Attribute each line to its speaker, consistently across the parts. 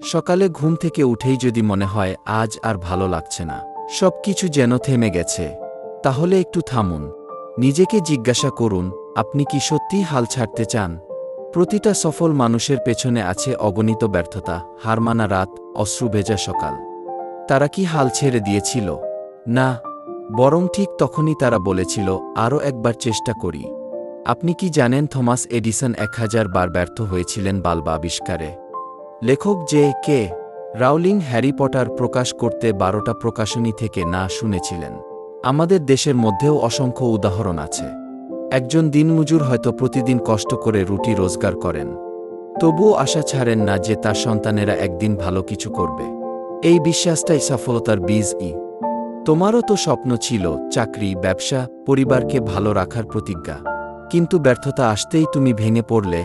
Speaker 1: সকালে ঘুম থেকে উঠেই যদি মনে হয় আজ আর ভালো লাগছে না সব কিছু যেন থেমে গেছে, তাহলে একটু থামুন। নিজেকে জিজ্ঞাসা করুন, আপনি কি সত্যিই হাল ছাড়তে চান? প্রতিটা সফল মানুষের পেছনে আছে অগণিত ব্যর্থতা হারমানা রাত অশ্রুভেজা সকাল। তারা কি হাল ছেড়ে দিয়েছিল? না, বরং ঠিক তখনই তারা বলেছিল আরও একবার চেষ্টা করি। আপনি কি জানেন, থমাস এডিসন এক হাজার বার ব্যর্থ হয়েছিলেন বাল্ব আবিষ্কারে? লেখক J K Rowling Harry Potter প্রকাশ করতে বারোটা প্রকাশনী থেকে না শুনেছিলেন। আমাদের দেশের মধ্যেও অসংখ্য উদাহরণ আছে। একজন দিনমজুর হয়তো প্রতিদিন কষ্ট করে রুটি রোজগার করেন। তবুও আশা ছাড়েন না যে তার সন্তানেরা একদিন ভালো কিছু করবে। এই বিশ্বাসটাই সফলতার বীজ ই। তোমারও তো স্বপ্ন ছিল, চাকরি, ব্যবসা, পরিবারকে ভালো রাখার প্রতিজ্ঞা। কিন্তু ব্যর্থতা আসতেই তুমি ভেঙে পড়লে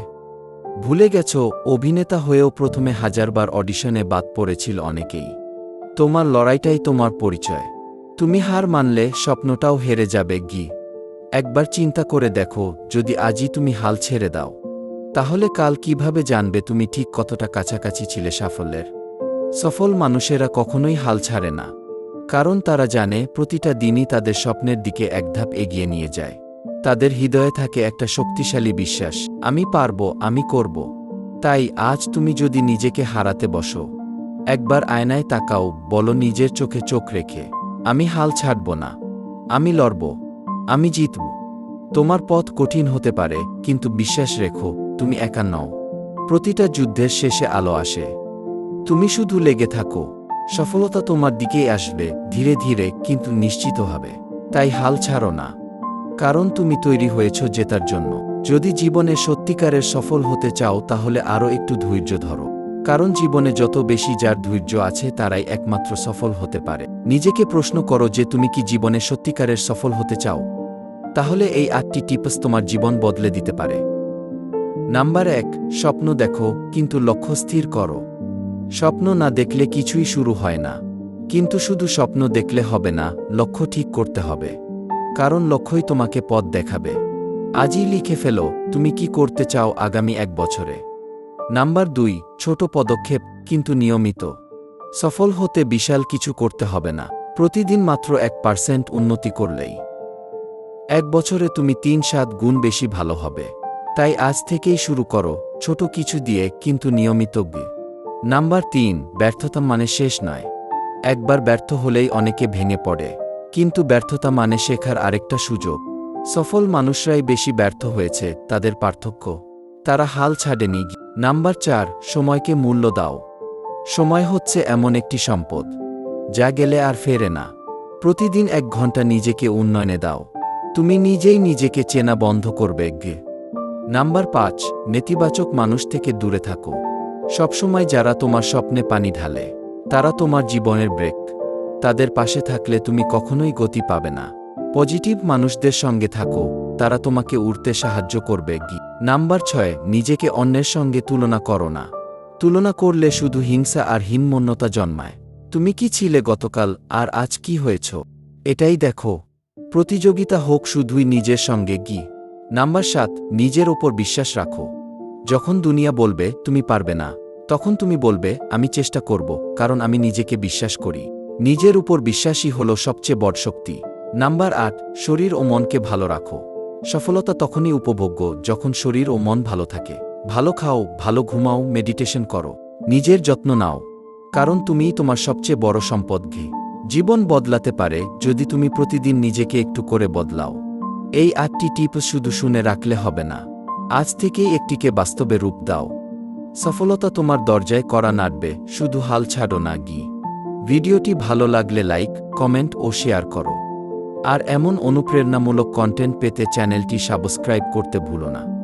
Speaker 1: ভুলে গেছ, অভিনেতা হয়েও প্রথমে হাজারবার অডিশনে বাদ পড়েছিল অনেকেই। তোমার লড়াইটাই তোমার পরিচয়। তুমি হার মানলে স্বপ্নটাও হেরে যাবে গি। একবার চিন্তা করে দেখো, যদি আজই তুমি হাল ছেড়ে দাও। তাহলে কাল কীভাবে জানবে তুমি ঠিক কতটা কাছাকাছি ছিলে সাফল্যের? সফল মানুষেরা কখনোই হাল ছাড়ে না। কারণ তারা জানে, প্রতিটা দিনই তাদের স্বপ্নের দিকে এক ধাপ এগিয়ে নিয়ে যায়। তাদের হৃদয়ে থাকে একটা শক্তিশালী বিশ্বাস, আমি পারব, আমি করব। তাই আজ তুমি যদি নিজেকে হারাতে বসো, একবার আয়নায় তাকাও, বলো নিজের চোখে চোখ রেখে, আমি হাল ছাড়ব না, আমি লড়ব, আমি জিতব। তোমার পথ কঠিন হতে পারে, কিন্তু বিশ্বাস রেখো, তুমি একা নও। প্রতিটা যুদ্ধের শেষে আলো আসে। তুমি শুধু লেগে থাকো। সফলতা তোমার দিকেই আসবে, ধীরে ধীরে, কিন্তু নিশ্চিত হবে। তাই হাল ছাড়ো না। কারণ তুমি তৈরি হয়েছ জেতার জন্য। যদি জীবনে সত্যিকারের সফল হতে চাও, তাহলে আরও একটু ধৈর্য ধরো। কারণ জীবনে যত বেশি যার ধৈর্য আছে, তারাই একমাত্র সফল হতে পারে। নিজেকে প্রশ্ন করো যে তুমি কি জীবনে সত্যিকারের সফল হতে চাও? তাহলে এই আটটি টিপস তোমার জীবন বদলে দিতে পারে। নাম্বার এক, স্বপ্ন দেখো, কিন্তু লক্ষ্য স্থির করো। স্বপ্ন না দেখলে কিছুই শুরু হয় না। কিন্তু শুধু স্বপ্ন দেখলে হবে না, লক্ষ্য ঠিক করতে হবে। কারণ লক্ষ্যই তোমাকে পথ দেখাবে। আজই লিখে ফেলো, তুমি কি করতে চাও আগামী এক বছরে। নাম্বার দুই, ছোট পদক্ষেপ, কিন্তু নিয়মিত। সফল হতে বিশাল কিছু করতে হবে না, প্রতিদিন মাত্র এক পার্সেন্ট উন্নতি করলেই। এক বছরে তুমি তিন সাত গুণ বেশি ভালো হবে। তাই আজ থেকেই শুরু করো, ছোট কিছু দিয়ে, কিন্তু নিয়মিত নাম্বার তিন, ব্যর্থতা মানে শেষ নয়। একবার ব্যর্থ হলেই অনেকে ভেঙে পড়ে। কিন্তু ব্যর্থতা মানে শেখার আরেকটা সুযোগ। সফল মানুষরাই বেশি ব্যর্থ হয়েছে, তাদের পার্থক্য। তারা হাল ছাড়েনি। নাম্বার চার, সময়কে মূল্য দাও। সময় হচ্ছে এমন একটি সম্পদ, যা গেলে আর ফেরে না। প্রতিদিন এক ঘণ্টা নিজেকে উন্নয়নে দাও। তুমি নিজেই নিজেকে চেনা বন্ধ করবে, গে। নাম্বার পাঁচ, নেতিবাচক মানুষ থেকে দূরে থাকো। সবসময় যারা তোমার স্বপ্নে পানি ঢালে, তারা তোমার জীবনের ব্রেক। তাদের পাশে থাকলে তুমি কখনোই গতি পাবে না। পজিটিভ মানুষদের সঙ্গে থাকো, তারা তোমাকে উড়তে সাহায্য করবে। গি, নাম্বার ছয়, নিজেকে অন্যের সঙ্গে তুলনা করো না। তুলনা করলে শুধু হিংসা আর হিমমন্যতা জন্মায়। তুমি কি ছিলে গতকাল, আর আজ কি হয়েছ? এটাই দেখো। প্রতিযোগিতা হোক শুধুই নিজের সঙ্গে। গি, নাম্বার সাত, নিজের ওপর বিশ্বাস রাখো। যখন দুনিয়া বলবে, তুমি পারবে না, তখন তুমি বলবে, আমি চেষ্টা করব, কারণ আমি নিজেকে বিশ্বাস করি। নিজের উপর বিশ্বাসই হল সবচেয়ে বড় শক্তি। নাম্বার আট, শরীর ও মনকে ভালো রাখো। সফলতা তখনই উপভোগ্য যখন শরীর ও মন ভালো থাকে। ভালো খাও, ভালো ঘুমাও মেডিটেশন করো। নিজের যত্ন নাও। কারণ তুমিই তোমার সবচেয়ে বড় সম্পদ ঘে। জীবন বদলাতে পারে যদি তুমি প্রতিদিন নিজেকে একটু করে বদলাও। এই আটটি টিপ শুধু শুনে রাখলে হবে না। আজ থেকেই একটিকে বাস্তবে রূপ দাও। সফলতা তোমার দরজায় করা নাটবে শুধু হাল ছাড়ো না গি ভিডিওটি ভালো লাগলে লাইক, কমেন্ট ও শেয়ার করো। আর এমন অনুপ্রেরণামূলক কন্টেন্ট পেতে চ্যানেলটি সাবস্ক্রাইব করতে ভুলো না।